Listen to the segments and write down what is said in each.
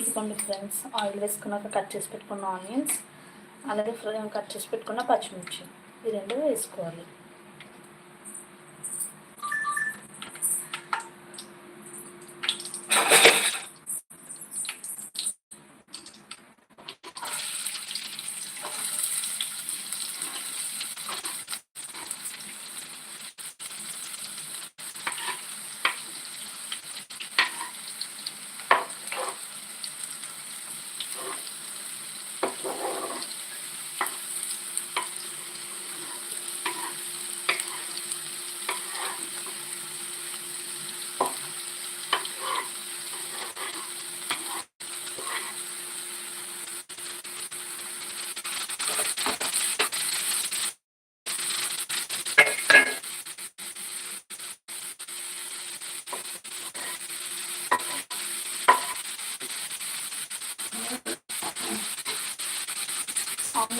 ఇదిగోండి friends oil వేసుకున్నాక cut చేసి పెట్టుకున్న ఆనియన్స్ అలాగే ఫ్రై కట్ చేసి పెట్టుకున్న పచ్చిమిర్చి. ఈ రెండు వేసుకోవాలి.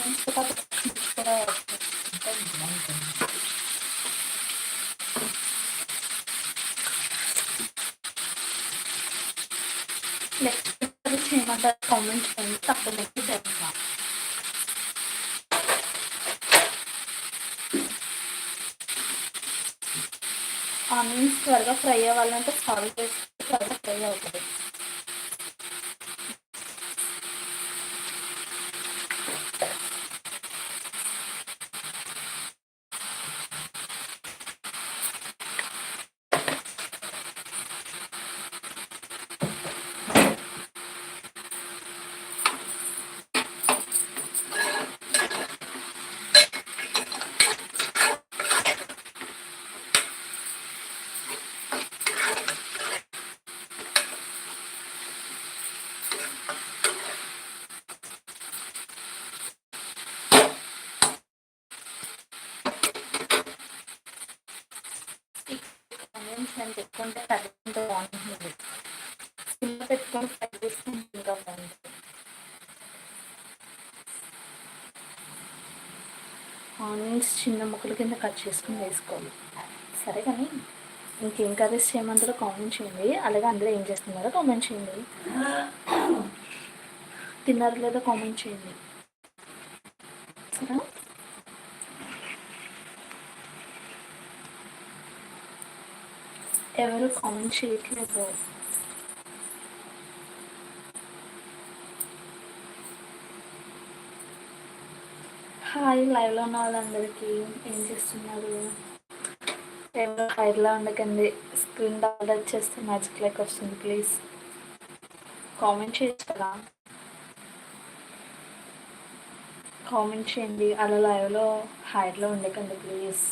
కూడా పచ్చిమిర్చి చేయమంటారు కామెంట్ చేయండి తప్పలేదు చేస్తా ఆనియన్స్ త్వరగా ఫ్రై అవ్వాలంటే సాల్ట్ వేసి త్వరగా ఫ్రై అవుతుంది ఆనియన్స్ నేను పెట్టుకుంటే తగ్గుతుంటే బాగుంటుంది. సిమ్లో పెట్టుకొని ఫ్రై ఇంకా బాగుంటుంది. ఆనియన్స్ చిన్న ముక్కల కింద కట్ చేసుకుని వేసుకోవాలి. సరే కానీ ఇంకేం కర్రీస్ చేయమంటారో కామెంట్ చేయండి. అలాగే అందరూ ఏం చేస్తున్నారో కామెంట్ చేయండి. తిన్నారో లేదో కామెంట్ చేయండి. సరే ఎవరు కామెంట్ చేయట్లేదు హాయ్ లైవ్లో ఉన్న వాళ్ళందరికీ ఏం చేస్తున్నారు? ఎవరు హైడ్లో ఉండకండి. స్క్రీన్ డౌన్లోడ్ చేస్తే మ్యాజిక్ లైక్ వస్తుంది ప్లీజ్ కామెంట్ చేయొచ్చు కదా? కామెంట్ చేయండి. అలా లైవ్లో హైడ్లో ఉండకండి ప్లీజ్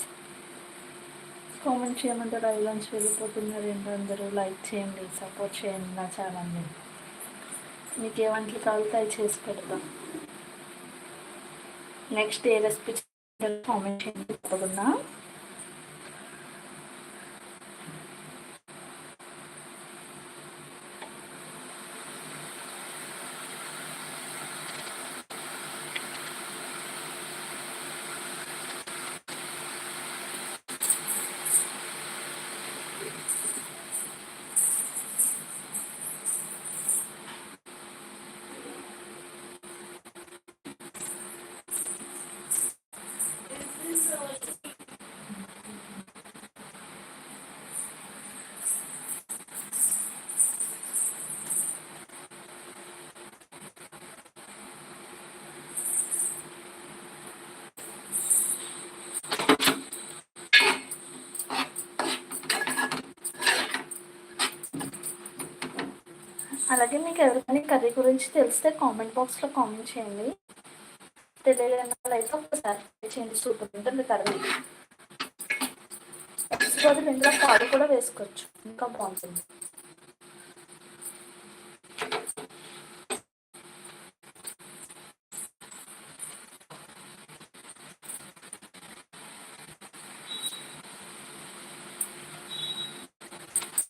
కామెంట్ చేయమంటే లైవ్లోంచి వెళ్ళిపోతున్నారు ఏంటో అందరూ లైక్ చేయండి సపోర్ట్ చేయండి నా ఛానల్ని మీకు ఏ వంటలు కావాలో అవి చేసి పెడతాం. నెక్స్ట్ ఏ రెసిపీ కామెంట్ చేయండి తప్పకుండా. అలాగే మీకు ఎవరికైనా కర్రీ గురించి తెలిస్తే కామెంట్ బాక్స్లో కామెంట్ చేయండి. తెలియని వాళ్ళైతే ఒకసారి చేయండి. సూపర్ ఉంటుంది కర్రీ. ఎక్స్ట్రా ఇందులో పాలు కూడా వేసుకోవచ్చు. ఇంకా బాగుంటుంది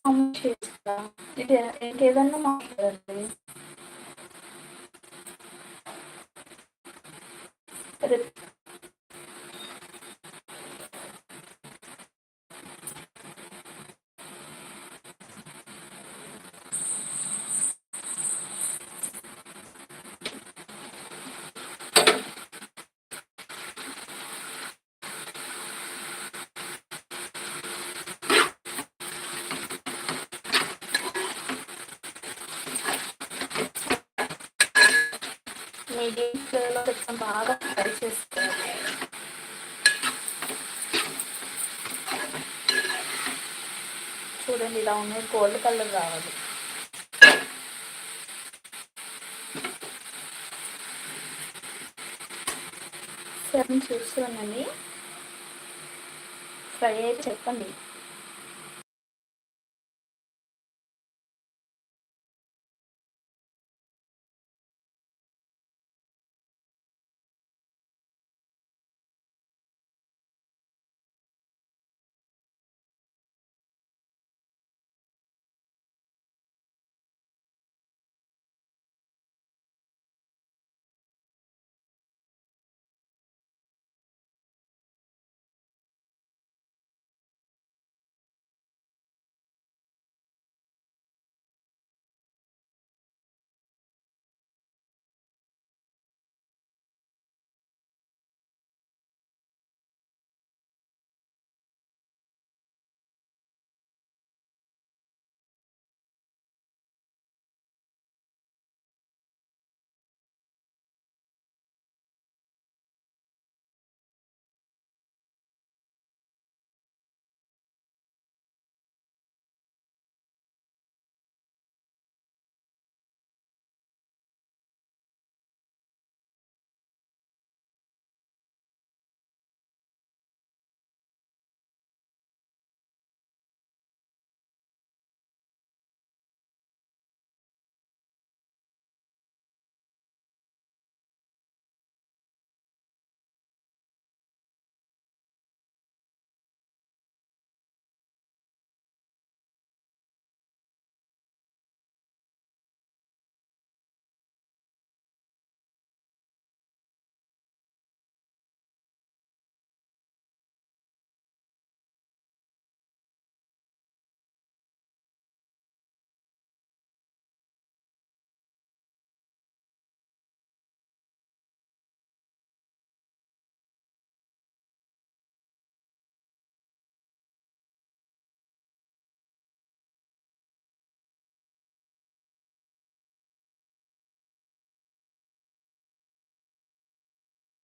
కామెంట్ చేస్తా ఇది ఇంకేదన్నా మాట్లాడండి. మీడియం ఫ్లేవర్లో కొంచెం బాగా ఫ్రై చేసుకోవాలి చూడండి ఇలా ఉన్నాయి. గోల్డ్ కలర్ రావాలి సరే చూస్తున్నానండి ఫ్రై అయితే చెప్పండి.